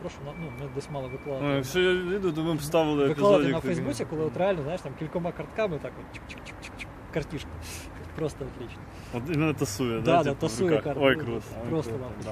прошу, ну, ми десь мали викладати. Ну, якщо я відео, то ми б ставили викладати епізодик. на. Фейсбуці, коли от реально, знаєш, там кількома картками так от чик-чик-чик-чик, картішка. Просто отлично. От іменно тасує, Да, да, типу, в тасує руках? карту. Ой, круто. просто да.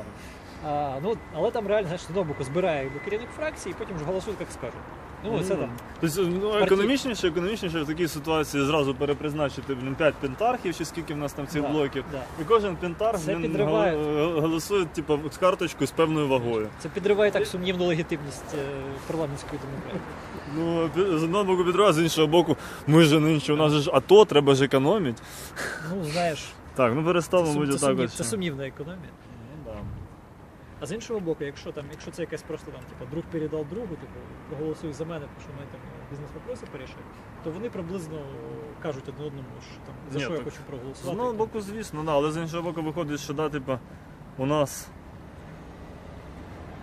А, ну, але там реально, знаєш, з одного боку збирає якби, керівник фракції, і потім вже голосують, як скажуть. Ну, це там. Тобто, ну, економічніше, економічніше в такій ситуації зразу перепризначити блін, 5 пентархів, чи скільки в нас там цих Да, блоків. да. І кожен пентарх Це він підриває. голосує типу, з карточкою з певною вагою. Це підриває так сумнівну легітимність е, парламентської демократії. Ну, з одного боку підриває, з іншого боку, ми ж нинче, у нас же ж АТО, треба ж економити. Ну, знаєш, Так, ну це, переставимо сум, будь це, сумнів, це сумнівна економія. А з іншого боку, якщо там, якщо це якась просто там, типу, друг передав другу, типу, проголосуй за мене, тому що ми там бізнес вопроси порішаємо, то вони приблизно кажуть одне одному, що там за Ні, що я так хочу З проголосувати. одного боку, звісно, да, але з іншого боку виходить, що да, типу, у нас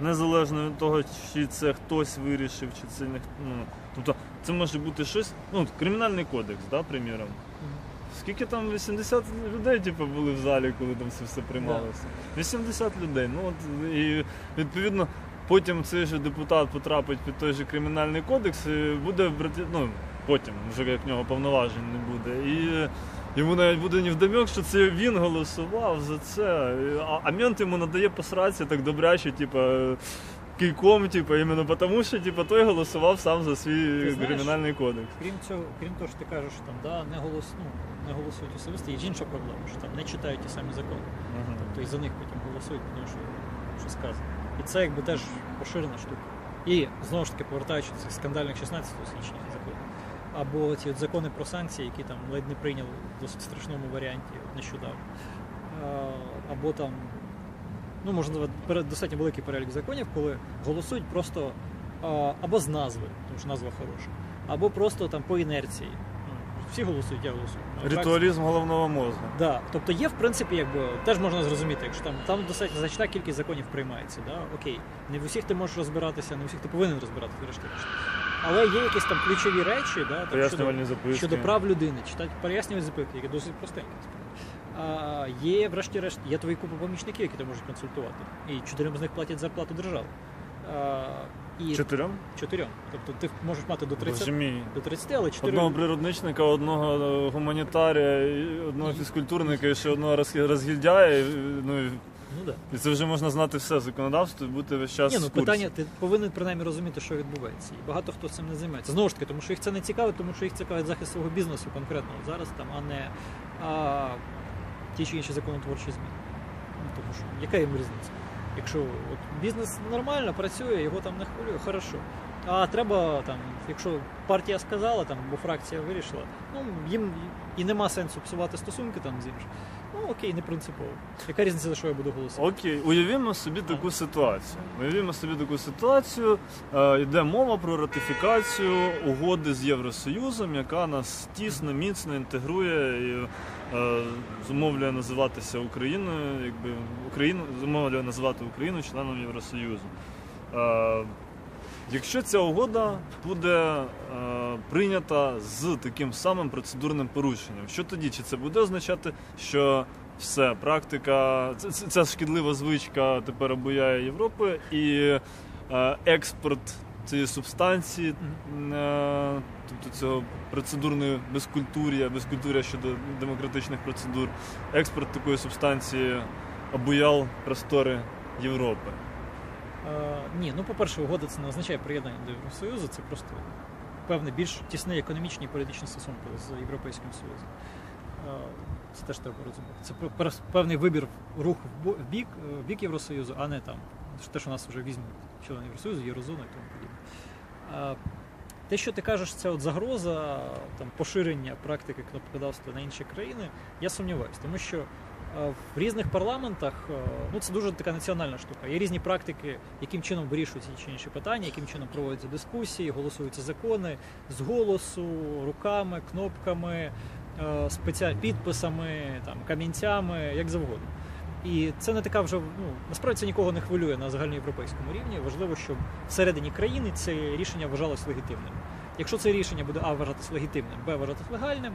незалежно від того, чи це хтось вирішив, чи це не хто- ну, тобто це може бути щось, ну, кримінальний кодекс, да, приміром. Мгм. Скільки там 80 людей типу, були в залі, коли там це все приймалося? 80 людей. Ну от і відповідно потім цей же депутат потрапить під той же кримінальний кодекс і буде ну потім, вже як в нього повноважень не буде. І йому навіть буде невдомьок, що це він голосував за це. А, а мент йому надає посратися так добряче, типу. Кийком, типу, іменно тому, що типу, той голосував сам за свій Ти знаєш, кримінальний кодекс. Крім цього, крім того, що ти кажеш, що там да, не голос, ну, не голосують особисто, є ж інша проблема, що там не читають ті самі закони. Ага. Тобто і за них потім голосують, тому що, що сказано. І це якби теж поширена штука. І знову ж таки, повертаючись до цих скандальних 16 січня законів, або ці от закони про санкції, які там ледь не прийняли в досить страшному варіанті от нещодавно. Або там, ну можна назвати достатньо великий перелік законів, коли голосують просто або з назви, тому що назва хороша, або просто там по інерції. Ну, всі голосують, я голосую. Ну, Ритуалізм головного мозку. Да, тобто є, в принципі, якби теж можна зрозуміти, якщо там там достатньо значна кількість законів приймається. Да? Окей, не в усіх ти можеш розбиратися, не в усіх ти повинен розбиратися, врешті-решт. Але є якісь там ключові речі, да, там, щодо, щодо прав людини, читати пояснювальні записки, які досить простенькі. Є, врешті-решт, є твої купа помічників, які ти можеш консультувати. І чотирьом з них платять зарплату держави. І Чотирьом? чотирьом. Тобто ти можеш мати до 30, Боже до 30 але чотирьом. Одного природничника, одного е, гуманітарія, одного фізкультурника і ще одного роз- розгільдяя. Ну, Ну, да. і це вже можна знати все законодавство і бути весь час Ні, ну в курсі. питання, ти повинен принаймні розуміти, що відбувається. І багато хто цим не займається. Знову ж таки, тому що їх це не цікавить, тому що їх цікавить захист свого бізнесу конкретно зараз, там, а не а, ті чи інші законотворчі зміни. Ну, тому що яка їм різниця? Якщо от, бізнес нормально працює, його там не хвилює, хорошо. А треба там, якщо партія сказала там, або фракція вирішила, ну їм і нема сенсу псувати стосунки там з іншим. Ну окей, не принципово. Яка різниця, за що я буду голосувати? Окей, уявімо собі таку ситуацію. Уявімо собі таку ситуацію. Е, йде мова про ратифікацію угоди з Євросоюзом, яка нас тісно, міцно інтегрує і е, зумовлює називатися Україною, якби Україну зумовлює називати Україну членом Євросоюзу. Е, Якщо ця угода буде е, прийнята з таким самим процедурним порушенням, що тоді? Чи це буде означати, що все, практика, ця шкідлива звичка тепер обуяє Європи, і е, експорт цієї субстанції, е, тобто цього процедурної безкультур'я, безкультур'я щодо демократичних процедур, експорт такої субстанції обуяв простори Європи. Е, ні, ну по-перше, угода це не означає приєднання до Євросоюзу, це просто певне більш тісні економічні і політичні стосунки з Європейським Союзом. Е, Це теж треба розуміти. Це певний вибір рух в бік, е, в бік Євросоюзу, а не там те, що нас вже візьмуть члени Євросоюзу, Єврозону і тому подібне. Те, що ти кажеш, це от загроза там, поширення практики кнопкодавства на інші країни, я сумніваюся, тому що в різних парламентах е, ну це дуже така національна штука. Є різні практики, яким чином вирішуються ті чи інші питання, яким чином проводяться дискусії, голосуються закони з голосу, руками, кнопками, е, спеціаль... підписами, там камінцями, як завгодно. І це не така вже ну насправді це нікого не хвилює на загальноєвропейському рівні. Важливо, щоб всередині країни це рішення вважалось легітимним. Якщо це рішення буде А вважатись легітимним, Б вважатись легальним,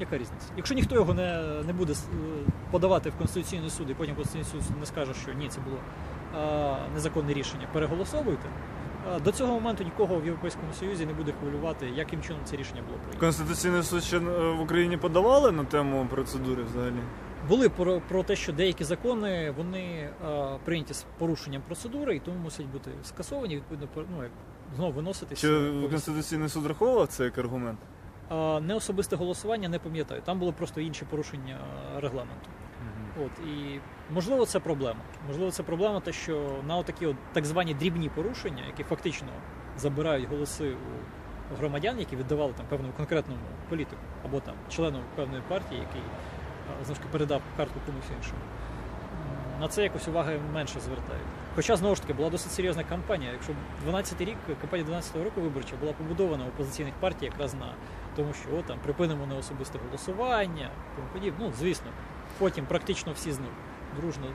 яка різниця? Якщо ніхто його не, не буде е, подавати в Конституційний суд, і потім Конституційний суд не скаже, що ні, це було е, незаконне рішення, переголосовуйте. А До цього моменту нікого в Європейському Союзі не буде хвилювати, яким чином це рішення було прийнято. Конституційний суд ще е, в Україні подавали на тему процедури взагалі? Були про, про те, що деякі закони вони е, прийняті з порушенням процедури і тому мусять бути скасовані, відповідно, ну, як знову виноситися. Чи Конституційний суд рахував це як аргумент? А, неособисте голосування не пам'ятаю. Там було просто інші порушення е, регламенту. От і можливо це проблема. Можливо, це проблема, те, що на отакі от так звані дрібні порушення, які фактично забирають голоси у громадян, які віддавали там певному конкретному політику або там члену певної партії, який а, знову ж передав картку комусь іншому. На це якось уваги менше звертають. Хоча знову ж таки була досить серйозна кампанія. Якщо 12 рік, кампанія 12 року виборча була побудована у опозиційних партій якраз на тому, що о, там припинимо неособисте голосування, тому подібне. Ну, звісно, потім практично всі з них дружно,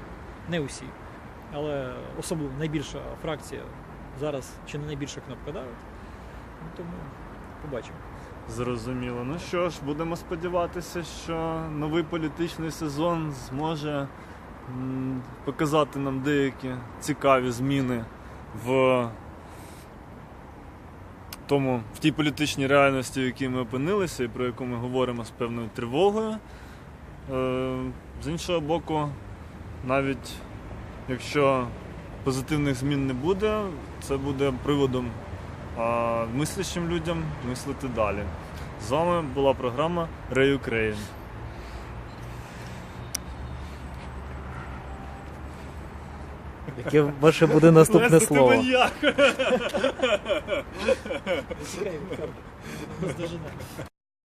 не усі, але особливо найбільша фракція зараз чи не найбільша кнопка давить. Ну, тому побачимо. Зрозуміло. Ну що ж, будемо сподіватися, що новий політичний сезон зможе показати нам деякі цікаві зміни в тому, в тій політичній реальності, в якій ми опинилися, і про яку ми говоримо з певною тривогою. Е, З іншого боку, навіть якщо позитивних змін не буде, це буде приводом мислячим людям мислити далі. З вами була програма Ray Яке ваше буде наступне Леся, ти слово? маньяк! Михайло, наздожене.